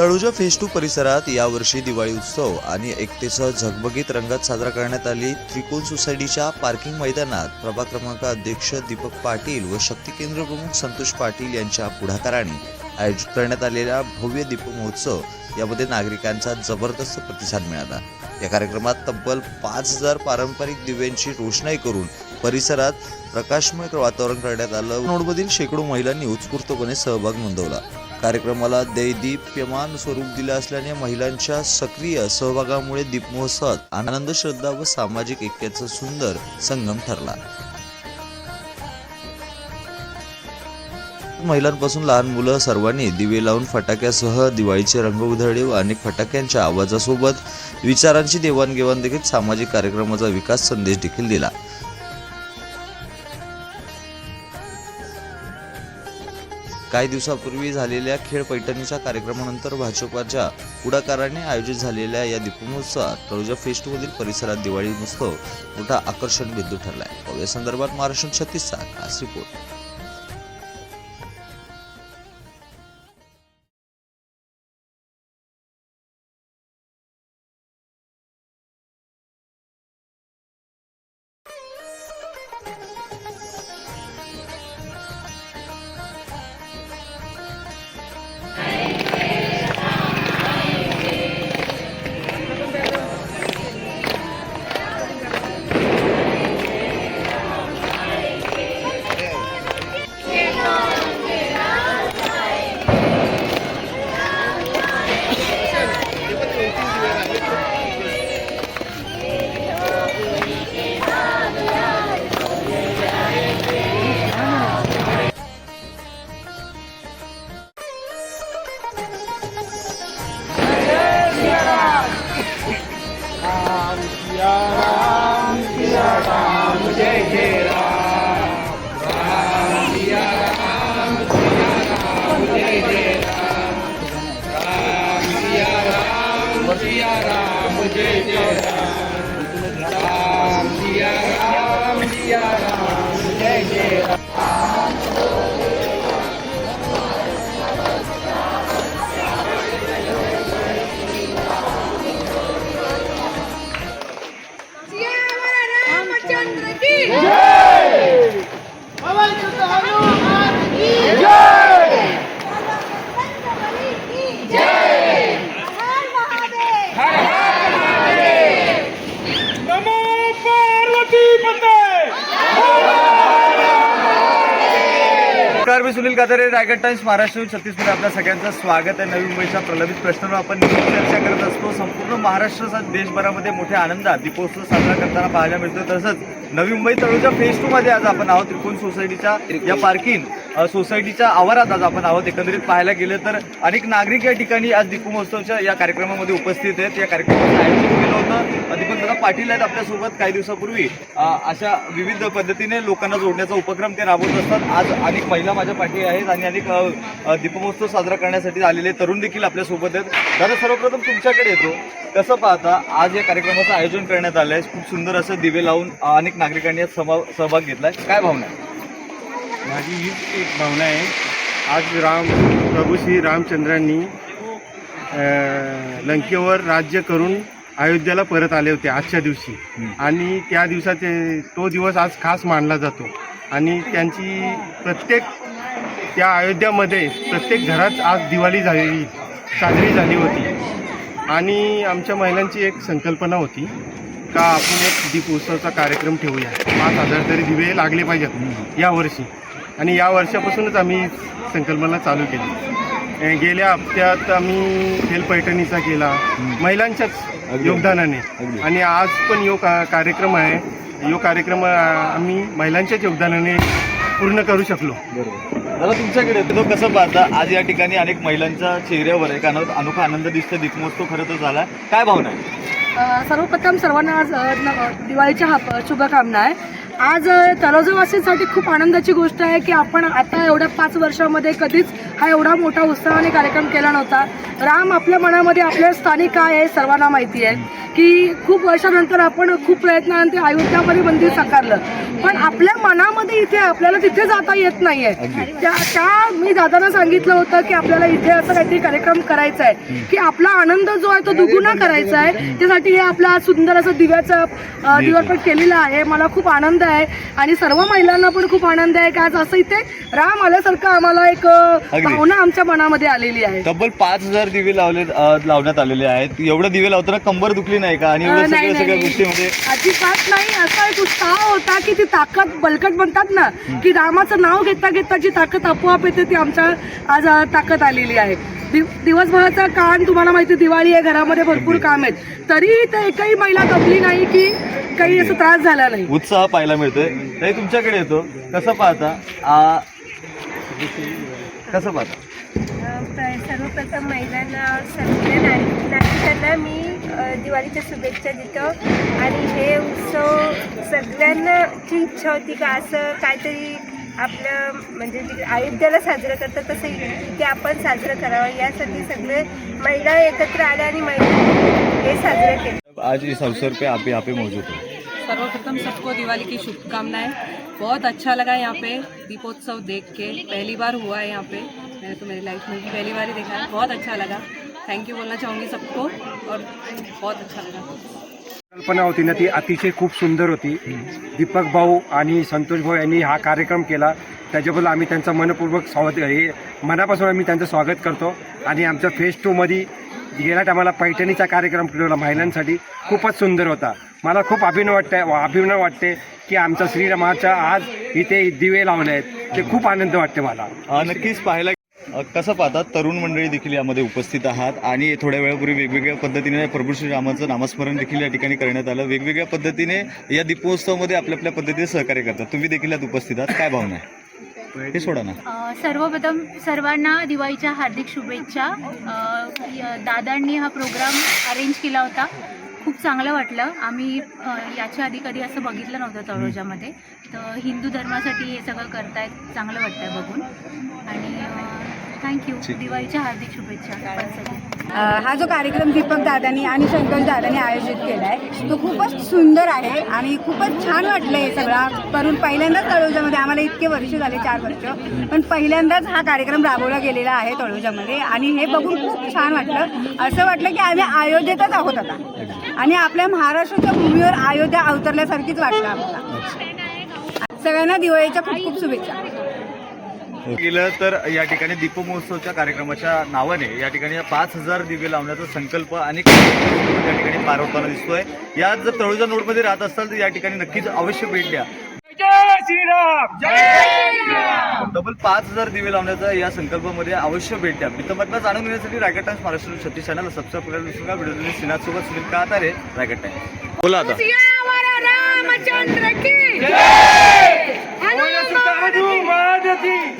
तळुजा phase two परिसरात यावर्षी दिवाळी उत्सव आणि एकतेसह झगमगीत रंगात साजरा करण्यात आली. त्रिकोण सोसायटीच्या पार्किंग मैदानात प्रभाग क्रमांक अध्यक्ष दीपक पाटील व शक्ती केंद्र प्रमुख संतोष पाटील यांच्या पुढाकाराने आयोजित करण्यात आलेला भव्य दीप महोत्सव यामध्ये नागरिकांचा जबरदस्त प्रतिसाद मिळाला. या कार्यक्रमात तब्बल पाच हजार पारंपरिक दिव्यांची रोषणाई करून परिसरात प्रकाशमय वातावरण करण्यात आलं. नोडमधील शेकडो महिलांनी उत्स्फूर्तपणे सहभाग नोंदवला. कार्यक्रमाला दैदीप्यमान स्वरूप दिलं असल्याने महिलांच्या सक्रिय सहभागामुळे दीपमहोत्सवात आनंद श्रद्धा व सामाजिक ऐक्याचा सुंदर संगम ठरला. महिलांपासून लहान मुलं सर्वांनी दिवे लावून फटाक्यासह दिवाळीचे रंग उधळले व अनेक फटाक्यांच्या आवाजासोबत विचारांची देवाणघेवाण देखील सामाजिक कार्यक्रमाचा विकास संदेश देखील दिला. काही दिवसापूर्वी झालेल्या खेळ पैठणीच्या कार्यक्रमानंतर भाजपाच्या पुढाकाराने आयोजित झालेल्या या दीपमहोत्सवात तळोजा फेस्टमधील परिसरात दिवाळी उत्सव मोठा आकर्षण बिंदू ठरलाय. या संदर्भात महाराष्ट्र छत्तीसचा खास रिपोर्ट. रामचंद्र नमस्कार मी सुनील कातरे रायगड टाइम्स महाराष्ट्र छत्तीसमध्ये आपल्या सगळ्यांचं स्वागत आहे नवी मुंबईच्या प्रलंबित प्रश्नांवर. आपण नेहमी चर्चा करत असतो. संपूर्ण महाराष्ट्र देशभरामध्ये मोठ्या आनंदात दीपोत्सव साजरा करताना पाहायला मिळतो तसंच नवी मुंबई तळूच्या फेज टू मध्ये आज आपण आहोत. त्रिकोण सोसायटीच्या या पार्किंग सोसायटीच्या आवारात आज आपण आहोत. एकंदरीत पाहायला गेलं तर अनेक नागरिक या ठिकाणी आज दीपो महोत्सवच्या या कार्यक्रमामध्ये उपस्थित आहेत. या कार्यक्रमाचं आयोजन केलं दीपकदादा पाटील आहेत आपल्यासोबत काही दिवसापूर्वी. अशा विविध पद्धतीने लोकांना जोडण्याचा उपक्रम ते राबवत असतात. आज अनेक महिला माझ्या पाठी आहेत आणि अनेक दीपमहोत्सव साजरा करण्यासाठी आलेले तरुण देखील आपल्यासोबत आहेत. दादा सर्वप्रथम तुमच्याकडे येतो. कसं पाहता आज या कार्यक्रमाचं आयोजन करण्यात आलं आहे खूप सुंदर असं दिवे लावून अनेक नागरिकांनी यात समा सहभाग आहे काय भावना आहे? माझी हीच एक भावना आहे. आज राम प्रभू श्री रामचंद्रांनी लंकेवर राज्य करून अयोध्येला परत आले होते आजच्या दिवशी. आणि त्या दिवसाचे तो दिवस आज खास मानला जातो. आणि त्यांची प्रत्येक त्या अयोध्यामध्ये प्रत्येक घरात आज दिवाळी झालेली साजरी झाली होती. आणि आमच्या महिलांची एक संकल्पना होती का आपण एक दीप उत्सवचा कार्यक्रम ठेवूया. पाच हजार तरी दिवे लागले पाहिजेत यावर्षी आणि या वर्षापासूनच आम्ही संकल्पना चालू केली. गेल्या हप्त्यात आम्ही खेल पैठणीचा केला. महिलांच्याच. योगदानाने. अगदी. आणि आज पण यो का कार्यक्रम आहे. यो कार्यक्रम आम्ही महिलांच्याच योगदानाने पूर्ण करू शकलो. बरोबर. दादा तुमच्याकडे येतो कसं पाहता? आज या ठिकाणी अनेक महिलांच्या चेहऱ्यावर एक अनो- अनोखा आनंद दिसतो दीपमहोत्सव खरं तर झाला. काय भावना आहे? अ, सर्वप्रथम सर्वांना आज अ, न- दिवाळीच्या हा शुभकामना आहे. आज अ, खूप आनंदाची गोष्ट आहे की आपण आता एवढ्या पाच वर्षामध्ये कधीच हा एवढा मोठा उत्साहाने कार्यक्रम केला नव्हता. राम आपल्या मनामध्ये आपल्या स्थानिक काय आहे सर्वांना माहिती आहे. की खूप वर्षानंतर आपण खूप प्रयत्नानंतर अयोध्यामध्ये मंदिर साकारलं. पण आपल्या मनामध्ये इथे आपल्याला तिथे जाता येत नाहीये. त्या त्या मी दादांना सांगितलं होतं की आपल्याला इथे असं काहीतरी कार्यक्रम करायचा आहे की आपला आनंद जो आहे तो दुगुणा करायचा आहे त्यासाठी हे आपला सुंदर असं दिव्याचं दिवाळपट केलेलं आहे. मला खूप आनंद आहे. आणि सर्व महिलांना पण खूप आनंद आहे की आज असं इथे राम आल्यासारखं आम्हाला एक. भावना आमच्या मनामध्ये आलेली आहे. तब्बल पाच हजार दिवे लावले लावण्यात आलेले आहेत. एवढे दिवे लावताना कंबर दुखली नाही का? आणि सगळ्या सगळ्या. गोष्टीमध्ये अजिबात नाही. असा एक उत्साह होता की ती ताकद बलकट म्हणतात ना की रामाचं नाव घेता घेता जी ताकद आपोआप येते ती आमच्या आज ताकद आलेली आहे. दिव- दिवसभराचा काम तुम्हाला माहिती दिवाळी आहे घरामध्ये भरपूर काम आहेत. तरीही ते एकही महिला दबली नाही की काही असं त्रास झाला नाही. उत्साह पाहायला मिळतोय. ताई तुमच्याकडे येतो. कसं पाहता? आ, कसं पाहता? सर्वप्रथम महिलांना सगळ्या नारी नागरिकांना मी दिवाळीच्या शुभेच्छा देतो. आणि हे उत्सव सगळ्यांनाची इच्छा होती का असं काहीतरी आपलं म्हणजे अयोध्याला साजरं करतात तसं इथे आपण साजरं करावं. यासाठी सगळे महिला एकत्र आल्या आणि महिला हे साजरं केलं. आज इस अवसर पे आप यहाँ पे मौजूद हो। सर्वप्रथम सबको दिवाली की शुभकामनाएं। बहुत अच्छा लगा यहाँ पे दीपोत्सव देख के। पहली बार हुआ है यहाँ पे। मैंने तो मेरी लाइफ में भी पहली बार ही देखा है। बहुत अच्छा लगा। थैंक यू बोलना चाहूँगी सबको और बहुत अच्छा लगा। कल्पना होती ना ती अतिशय खूप सुंदर होती. दीपक भाऊ आणि संतोष भाऊ यांनी हा कार्यक्रम केला. त्याच्याबद्दल आम्ही त्यांचं मनपूर्वक स्वागत हे मनापासून आम्ही त्यांचं स्वागत करतो. आणि आमच्या फेज टूमध्ये गेल्या टायमाला पैठणीचा कार्यक्रम ठेवला महिलांसाठी खूपच सुंदर होता. मला खूप अभिनव वाटतंय अभिमान वाटते की आमच्या श्रीरामाच्या आज इथे दिवे लावले आहेत. ते खूप आनंद वाटते मला. नक्कीच पाहायला कसं पाहतात तरुण मंडळी देखील यामध्ये उपस्थित आहात आणि थोड्या वेळापूर्वी वेगवेगळ्या पद्धतीने प्रभू श्रीरामाचं नामस्मरण देखील या ठिकाणी करण्यात आलं. वेगवेगळ्या पद्धतीने या दीपोत्सवामध्ये आपल्या आपल्या पद्धतीने सहकार्य करतात. तुम्ही देखील यात उपस्थित आहात. काय भावना आहे? हे सोडा ना. सर्वप्रथम सर्वांना दिवाळीच्या हार्दिक शुभेच्छा. दादांनी हा प्रोग्राम अरेंज केला होता. खूप चांगलं वाटलं. आम्ही याच्या आधी कधी असं बघितलं नव्हतं तळोजामध्ये. तर हिंदू धर्मासाठी हे सगळं करतायत चांगलं वाटतंय बघून. आणि थँक्यू दिवाळीच्या हार्दिक शुभेच्छा. सर्वांसाठी हा जो कार्यक्रम दीपक दादानी आणि संतोष दादानी आयोजित केला आहे तो खूपच सुंदर आहे आणि खूपच छान वाटलं हे सगळं. करून पहिल्यांदाच तळोजामध्ये आम्हाला इतके वर्ष झाले चार वर्ष. पण पहिल्यांदाच हा कार्यक्रम राबवला गेलेला आहे तळोजामध्ये आणि हे बघून खूप छान वाटलं. असं वाटलं की आम्ही अयोध्येतच आहोत आता. आणि आपल्या महाराष्ट्राच्या भूमीवर अयोध्या अवतरल्यासारखीच वाटलं आम्हाला. सगळ्यांना दिवाळीच्या खूप खूप शुभेच्छा. गेलं तर या ठिकाणी दीपमहोत्सवच्या कार्यक्रमाच्या नावाने या ठिकाणी पाच हजार दिवे लावण्याचा संकल्प अनेक या ठिकाणी पार होताना दिसतोय. या जर तळोजा नोडमध्ये राहत असाल तर या ठिकाणी नक्कीच अवश्य भेट द्या. डबल पाच हजार दिवे लावण्याचा या संकल्पामध्ये अवश्य भेट द्या. मित्रमधला जाणून घेण्यासाठी रायगड टाइम्स महाराष्ट्र छत्तीस चॅनल सबस्क्राईब करायला विसरू नका. व्हिडिओ श्रीनाथ सोबत सुनील कातारे रायगड टाइम्स बोला आता. रामचंद्र की। हनुमान की।